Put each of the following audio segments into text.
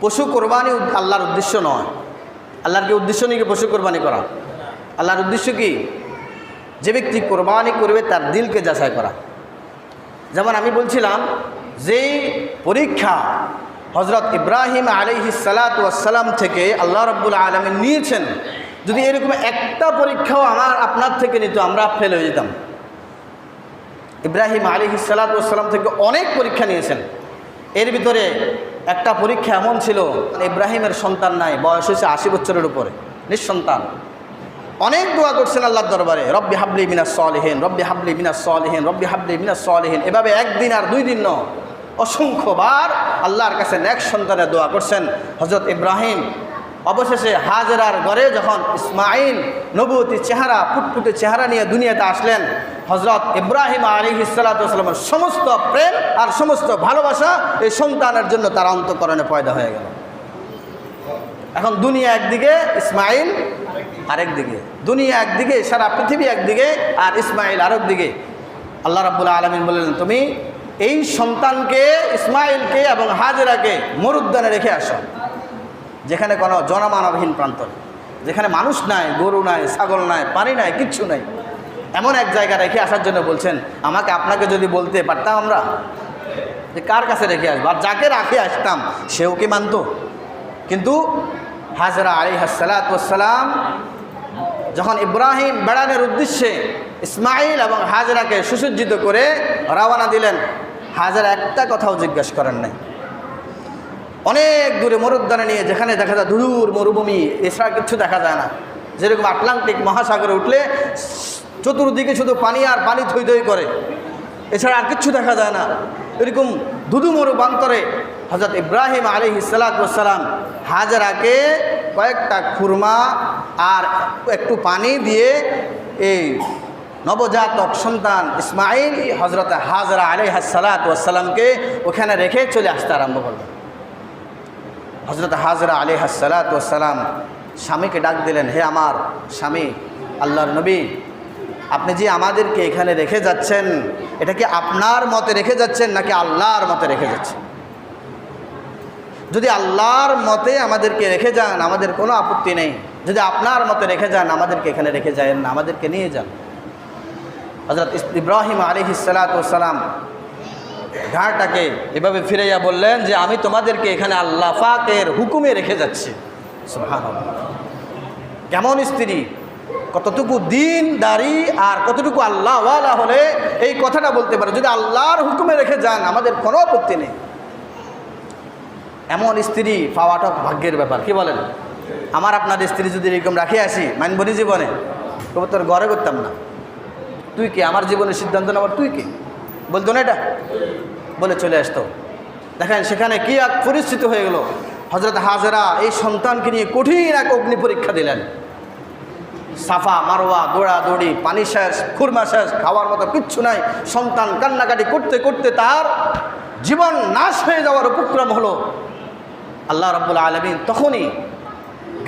পশু কোরবানি আল্লাহর উদ্দেশ্য নয়। আল্লাহর কি উদ্দেশ্য নেই কি পশু কোরবানি করা? আল্লাহর উদ্দেশ্য কি? যে ব্যক্তি কোরবানি করবে, তার দিলকে যাচাই করা। যেমন আমি বলছিলাম, যেই পরীক্ষা হজরত ইব্রাহিম আলিহি সালাতাম থেকে আল্লাহ রব্বুল আলমী নিয়েছেন, যদি এরকম একটা পরীক্ষাও আমার, আপনার থেকে নিত, আমরা ফেল হয়ে যেতাম। ইব্রাহিম আলিহি সালাতাম থেকে অনেক পরীক্ষা নিয়েছেন। এর ভিতরে একটা পরীক্ষা এমন ছিল ইব্রাহিমের সন্তান নাই, বয়স হয়েছে আশি বছরের উপরে, নিঃসন্তান। অনেক দোয়া করছেন আল্লাহর দরবারে, রব্বি হাবলি মিনাস সলহেন, রব্বি হাবলি মিনাস সলহেন, রব্বি হাবলি মিনাস সলহেন। এভাবে একদিন আর দুই দিন ন, অসংখ্যবার আল্লাহর কাছে নেক সন্তানের দোয়া করছেন হজরত ইব্রাহিম। অবশেষে হাজেরার ঘরে যখন ইসমাইল নবতী চেহারা, ফুটফুটে চেহারা নিয়ে দুনিয়াতে আসলেন হজরত ইব্রাহিম আলী ইসালাতামের সমস্ত প্রেম আর সমস্ত ভালোবাসা এই সন্তানের জন্য তার অন্তকরণে পয়দা হয়ে গেল। এখন দুনিয়া একদিকে, ইসমাইল আরেক দিকে। দুনিয়া একদিকে, সারা পৃথিবী একদিকে আর ইসমাইল আরেক দিকে। আল্লাহ রাবুল্লাহ আলমিন বললেন, তুমি এই সন্তানকে, ইসমাইলকে এবং হাজেরাকে মরুদ্যানে রেখে আসো, যেখানে কোনো জনমানবহীন প্রান্ত যেখানে মানুষ নাই, গরু নাই, ছাগল নাই, পানি নাই, কিচ্ছু নাই। এমন এক জায়গা রেখে আসার জন্য বলছেন, আমাকে আপনাকে যদি বলতে পারতাম আমরা, যে কার কাছে রেখে আসব? আর যাকে রাখে আসতাম, সেও কি মানতো? কিন্তু হাজরা আলী হাসালাতাম যখন ইব্রাহিম বেড়ানোর উদ্দেশ্যে ইসমাইল এবং হাজরাকে সুসজ্জিত করে রওনা দিলেন, হাজারা একটা কথাও জিজ্ঞাসা করেন নাই। অনেক দূরে মরুদ্যানে নিয়ে যেখানে দেখা যায় দূর মরুভূমি, এছাড়া কিছু দেখা যায় না। যেরকম আটলান্টিক মহাসাগরে উঠলে চতুর্দিকে শুধু পানি আর পানি থই থই করে। এছাড়া আর কিচ্ছু দেখা যায় না। এরকম দুদু মরু বান্তরে হজরত ইব্রাহিম আলী সালাম হাজারাকে কয়েকটা খুরমা আর একটু পানি দিয়ে এই নবজাতক সন্তান ইসমাইল হজরত হাজরা আলী সালাতামকে ওখানে রেখে চলে আসতে আরম্ভ করলেন হজরত হাজরা আলী হাসালাতাম স্বামীকে ডাক দিলেন, হে আমার স্বামী, আল্লাহর নবী আপনি যে আমাদেরকে এখানে রেখে যাচ্ছেন, এটা কি আপনার মতে রেখে যাচ্ছেন নাকি আল্লাহর মতে রেখে যাচ্ছেন? যদি আল্লাহর মতে আমাদেরকে রেখে যান, আমাদের কোনো আপত্তি নেই। যদি আপনার মতে রেখে যান, আমাদেরকে এখানে রেখে যায়েন না, আমাদেরকে নিয়ে যান। হজরত ইব্রাহিম আলী সালাতাম ঘাড়টাকে এভাবে ফিরাইয়া বললেন যে, আমি তোমাদেরকে এখানে আল্লাহ ফাকের হুকুমে রেখে যাচ্ছি। কেমন স্ত্রী? কতটুকু দিন, দাড়ি, আর কতটুকু আল্লাহওয়ালা হলে এই কথাটা বলতে পারে। যদি আল্লাহর হুকুমে রেখে যান, আমাদের কোনো আপত্তি নেই। এমন স্ত্রী পাওয়াটা ভাগ্যের ব্যাপার, কি বলেন? আমার আপনার স্ত্রী যদি এরকম রাখে আসি মানবনি জীবনে, তবে তোর ঘরে করতাম না। তুই কে? আমার জীবনের সিদ্ধান্ত নেওয়ার তুই কে? বলতো না এটা? বলে চলে আসতো। দেখেন, সেখানে কি এক পরিস্থিতি হয়ে গেল। হজরত হাজরা এই সন্তানকে নিয়ে কঠিন এক অগ্নি পরীক্ষা দিলেন। সাফা, মারোয়া দৌড়া দৌড়ি, পানি শেষ, খুরমা শেষ, খাওয়ার মতো কিচ্ছু নাই। সন্তান কান্নাকাটি করতে করতে তার জীবন নাশ হয়ে যাওয়ার উপক্রম হলো। আল্লাহ রব্বুল আলমিন তখনই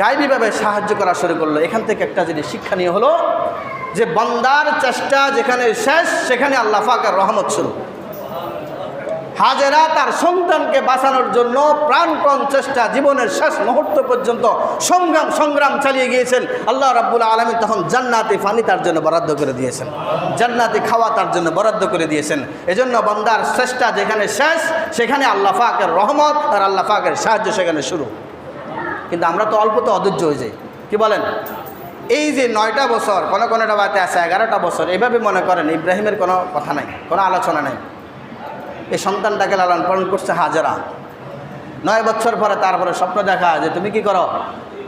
গাইবীভাবে সাহায্য করা শুরু করল। এখান থেকে একটা জিনিস শিক্ষা নিয়ে হলো যে, বন্দার চেষ্টা যেখানে শেষ, সেখানে আল্লাহ ফাকার রহমত শুরু। হাজেরা তার সন্তানকে বাঁচানোর জন্য প্রাণপণ চেষ্টা জীবনের শেষ মুহূর্ত পর্যন্ত সংগ্রাম সংগ্রাম চালিয়ে গিয়েছেন। আল্লাহ রাব্বুল আলমী তখন জান্নাতি ফানি তার জন্য বরাদ্দ করে দিয়েছেন। জান্নাতি খাওয়া তার জন্য বরাদ্দ করে দিয়েছেন। এজন্য বন্দার চেষ্টা যেখানে শেষ, সেখানে আল্লাহ ফাকের রহমত আর আল্লাহ ফাকের সাহায্য সেখানে শুরু। কিন্তু আমরা তো অল্পতে অধৈর্য হয়ে যাই। কি বলেন? এই যে নয়টা বছর, কোনো কোনোটা বাতে আছে, এগারোটা বছর, এভাবে মনে করেন, ইব্রাহিমের কোনো কথা নাই, কোনো আলোচনা নাই। এই সন্তানটাকে লালন পালন করছে হাজারা। নয় বছর পরে তারপরে স্বপ্ন দেখা যে তুমি কি করো?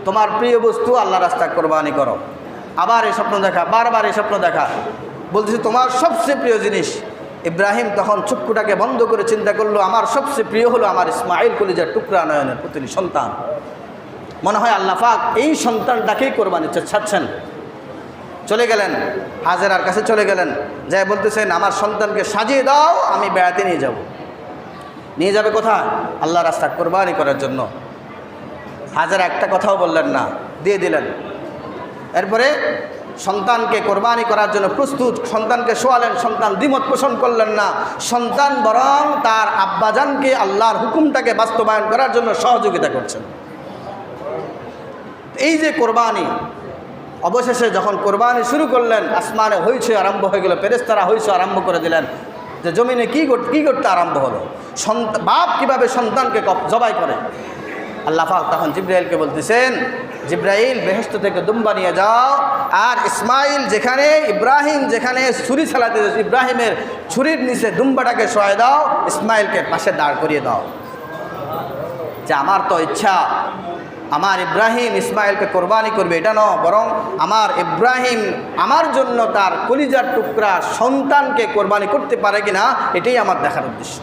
তোমার প্রিয় বস্তু আল্লাহ রাস্তা কোরবানি করো। আবার এই স্বপ্ন দেখা, বারবার এই স্বপ্ন দেখা। বলতেছে, তোমার সবচেয়ে প্রিয় জিনিস। ইব্রাহিম তখন চক্ষুটাকে বন্ধ করে চিন্তা করল, আমার সবচেয়ে প্রিয় হলো আমার ইসমাইল কলিজার টুকরা নয়নের পুতলি সন্তান। মনে হয় আল্লাহ পাক এই সন্তানটাকেই কোরবানি ছাড়ছেন। চলে গেলেন, হাজেরার কাছে চলে গেলেন যাই বলতেছেন, আমার সন্তানকে সাজিয়ে দাও, আমি বেড়াতে নিয়ে যাব। নিয়ে যাবে কোথায়? আল্লাহ রাস্তা কোরবানি করার জন্য। হাজার একটা কথাও বললেন না, দিয়ে দিলেন। এরপরে সন্তানকে কোরবানি করার জন্য প্রস্তুত, সন্তানকে শোয়ালেন, সন্তান দ্বিমত পোষণ করলেন না। সন্তান বরং তার আব্বাজানকে আল্লাহর হুকুমটাকে বাস্তবায়ন করার জন্য সহযোগিতা করছেন। এই যে কোরবানি অবশেষে যখন কোরবানি শুরু করলেন, আসমানে হইছে আরম্ভ হয়ে গেল পেরেস্তারা হইছে আরম্ভ করে দিলেন যে জমিনে কী কী করতে আরম্ভ হলো? সন্তা বাপ কীভাবে সন্তানকে জবাই করে? আল্লাহ পাক তখন জিব্রাইলকে বলতেছেন, জিব্রাইল বেহেস্ত থেকে দুম্বা নিয়ে যাও আর ইসমাইল যেখানে, ইব্রাহিম যেখানে ছুরি চালাতে ইব্রাহিমের ছুরির নিচে দুম্বাটাকে সহায় দাও, ইসমাইলকে পাশে দাঁড় করিয়ে দাও। যে আমার তো ইচ্ছা আমার ইব্রাহিম ইসমাইলকে কোরবানি করবে, এটা নয়, বরং আমার ইব্রাহিম আমার জন্য তার কলিজার টুকরা সন্তানকে কোরবানি করতে পারে কিনা, এটাই আমার দেখার উদ্দেশ্য।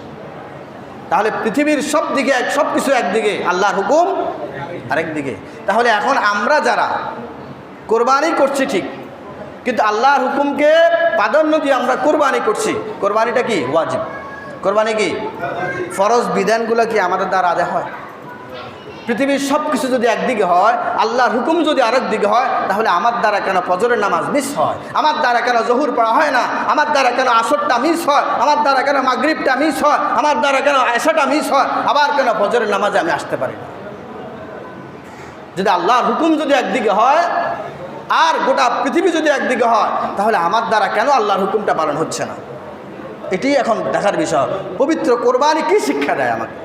তাহলে পৃথিবীর সব দিকে সব কিছু একদিকে, আল্লাহর হুকুম আরেক দিকে। তাহলে এখন আমরা যারা কোরবানি করছি ঠিক, কিন্তু আল্লাহর হুকুমকে প্রাধান্য দিয়ে আমরা কোরবানি করছি, কোরবানিটা কি? ওয়াজিব। কোরবানি কি? ফরজ বিধানগুলো কি আমাদের দ্বারা আদায় হয়? পৃথিবীর সব কিছু যদি একদিকে হয়, আল্লাহর হুকুম যদি আরেক দিকে হয়, তাহলে আমার দ্বারা কেন ফজরের নামাজ মিস হয়? আমার দ্বারা কেন জহুর পড়া হয় না? আমার দ্বারা কেন আসরটা মিস হয়? আমার দ্বারা কেন মাগরিবটা মিস হয়? আমার দ্বারা কেন এসাটা মিস হয়? আবার কেন ফজরের নামাজে আমি আসতে পারি না? যদি আল্লাহর হুকুম যদি একদিকে হয়, আর গোটা পৃথিবী যদি একদিকে হয়, তাহলে আমার দ্বারা কেন আল্লাহর হুকুমটা পালন হচ্ছে না? এটি এখন দেখার বিষয়। পবিত্র কোরবানি কি শিক্ষা দেয় আমাকে?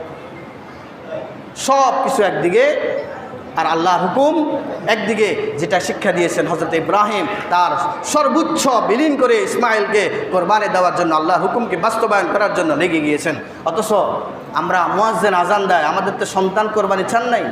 সব কিছু একদিকে, আর আল্লাহর হুকুম একদিকে, যেটা শিক্ষা দিয়েছেন হজরত ইব্রাহিম, তার সর্বোচ্চ বিলীন করে ইসমাইলকে কোরবানে দেওয়ার জন্য, আল্লাহর হুকুমকে বাস্তবায়ন করার জন্য লেগে গিয়েছেন। অথচ আমরা মোয়াজ্জেন আজান দেয়, আমাদের তো সন্তান কোরবানি চান নাই।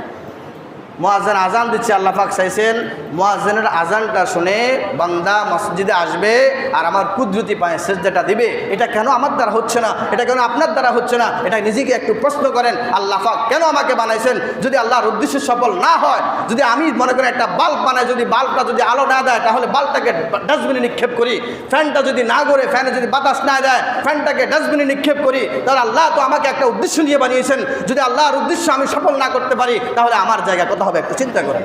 মোয়াজ্জেন আজান দিচ্ছে, আল্লাহ পাক চাইছেন, মোয়াজ্জেনের আজানটা শুনে বান্দা মসজিদে আসবে আর আমার কুদরতি পায়ে সেজদাটা দিবে। এটা কেন আমার দ্বারা হচ্ছে না? এটা কেন আপনার দ্বারা হচ্ছে না? এটা নিজেকে একটু প্রশ্ন করেন, আল্লাহ পাক কেন আমাকে বানাইছেন? যদি আল্লাহর উদ্দেশ্য সফল না হয়, যদি আমি মনে করি একটা বাল্ব বানাই, যদি বাল্বটা যদি আলো না দেয়, তাহলে বাল্বটাকে ডাস্টবিনে নিক্ষেপ করি। ফ্যানটা যদি না করে ফ্যানে যদি বাতাস না দেয়, ফ্যানটাকে ডাস্টবিনে নিক্ষেপ করি, তাহলে আল্লাহ তো আমাকে একটা উদ্দেশ্য নিয়ে বানিয়েছেন। যদি আল্লাহর উদ্দেশ্য আমি সফল না করতে পারি, তাহলে আমার জায়গা কোথাও হবে একটু চিন্তা করেন।